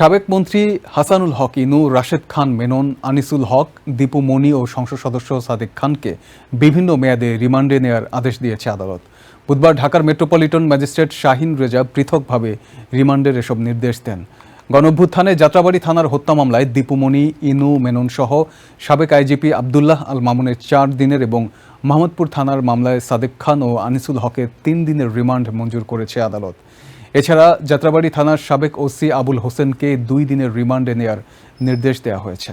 সাবেক মন্ত্রী হাসানুল হক ইনু, রাশেদ খান, মেনন, আনিসুল হক, দীপু মনি ও সংসদ সদস্য সাদেক খানকে বিভিন্ন মেয়াদে রিমান্ডে নেওয়ার আদেশ দিয়েছে আদালত। বুধবার ঢাকার মেট্রোপলিটন ম্যাজিস্ট্রেট শাহিন রেজা পৃথকভাবে রিমান্ডের এসব নির্দেশ দেন। গণঅভ্যুত্থানে যাত্রাবাড়ি থানার হত্যা মামলায় দীপুমণি ইনু, মেনন সহ সাবেক আইজিপি আবদুল্লাহ আল মামুনের চার দিনের এবং মোহাম্মদপুর থানার মামলায় সাদেক খান ও আনিসুল হকের তিন দিনের রিমান্ড মঞ্জুর করেছে আদালত। এছাড়া যাত্রাবাড়ি থানার সাবেক ওসি আবুল হোসেনকে দুই দিনের রিমান্ডে নেয়ার নির্দেশ দেওয়া হয়েছে।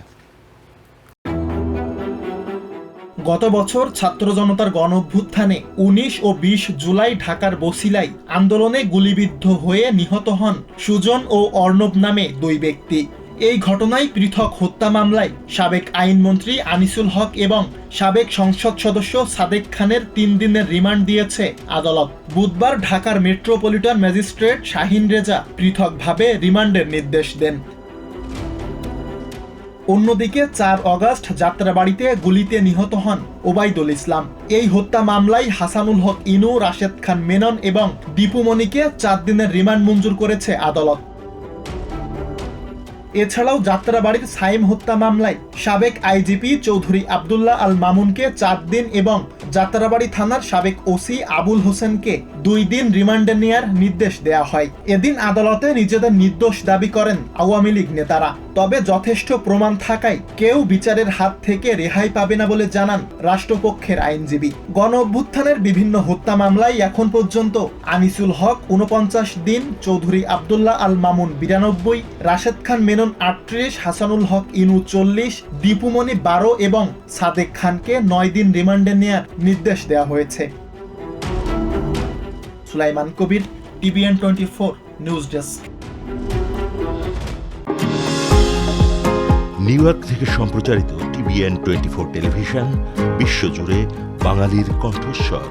গত বছর ছাত্র জনতার গণ অভ্যুত্থানে উনিশ ও বিশ জুলাই ঢাকার বসিলাই আন্দোলনে গুলিবিদ্ধ হয়ে নিহত হন সুজন ও অর্ণব নামে দুই ব্যক্তি। এই ঘটনায় পৃথক হত্যা মামলায় সাবেক আইনমন্ত্রী আনিসুল হক এবং সাবেক সংসদ সদস্য সাদেক খানের তিন দিনের রিমান্ড দিয়েছে আদালত। বুধবার ঢাকার মেট্রোপলিটন ম্যাজিস্ট্রেট শাহিন রেজা পৃথকভাবে রিমান্ডের নির্দেশ দেন। অন্যদিকে চার অগাস্ট যাত্রাবাড়িতে গুলিতে নিহত হন ওবায়দুল ইসলাম। এই হত্যা মামলায় হাসানুল হক ইনু, রাশেদ খান মেনন এবং দীপুমণিকে চার দিনের রিমান্ড মঞ্জুর করেছে আদালত। এছাড়াও যাত্রাবাড়ির সাইম হত্যা মামলায় সাবেক আইজিপি চৌধুরী আবদুল্লাহ আল মামুনকে চার দিন এবং যাত্রাবাড়ি থানার সাবেক ওসি আবুল হোসেনকে দুই দিন রিমান্ডে নেয়ার নির্দেশ দেয়া হয়। এদিন আদালতে নিজেদের নির্দোষ দাবি করেন আওয়ামী লীগ নেতারা। তবে যথেষ্ট প্রমাণ থাকায় কেউ বিচারের হাত থেকে রেহাই পাবে না বলে জানান রাষ্ট্রপক্ষের আইনজীবী। গণ অভ্যুত্থানের বিভিন্ন হত্যা মামলায় এখন পর্যন্ত আনিসুল হক উনপঞ্চাশ দিন, চৌধুরী আবদুল্লাহ আল মামুন বিরানব্বই, রাশেদ খান মেনন আটত্রিশ, হাসানুল হক ইনু চল্লিশ দীপুমণি বারো এবং সাদেক খানকে নয় দিন রিমান্ডে নেয়ার নির্দেশ দেওয়া হয়েছে। Sulaiman Kabir, TVN twenty four news desk. New York থেকে সম্প্রচারিত টিভিএন টোয়েন্টি ফোর টেলিভিশন, বিশ্বজুড়ে বাঙালির কণ্ঠস্বর।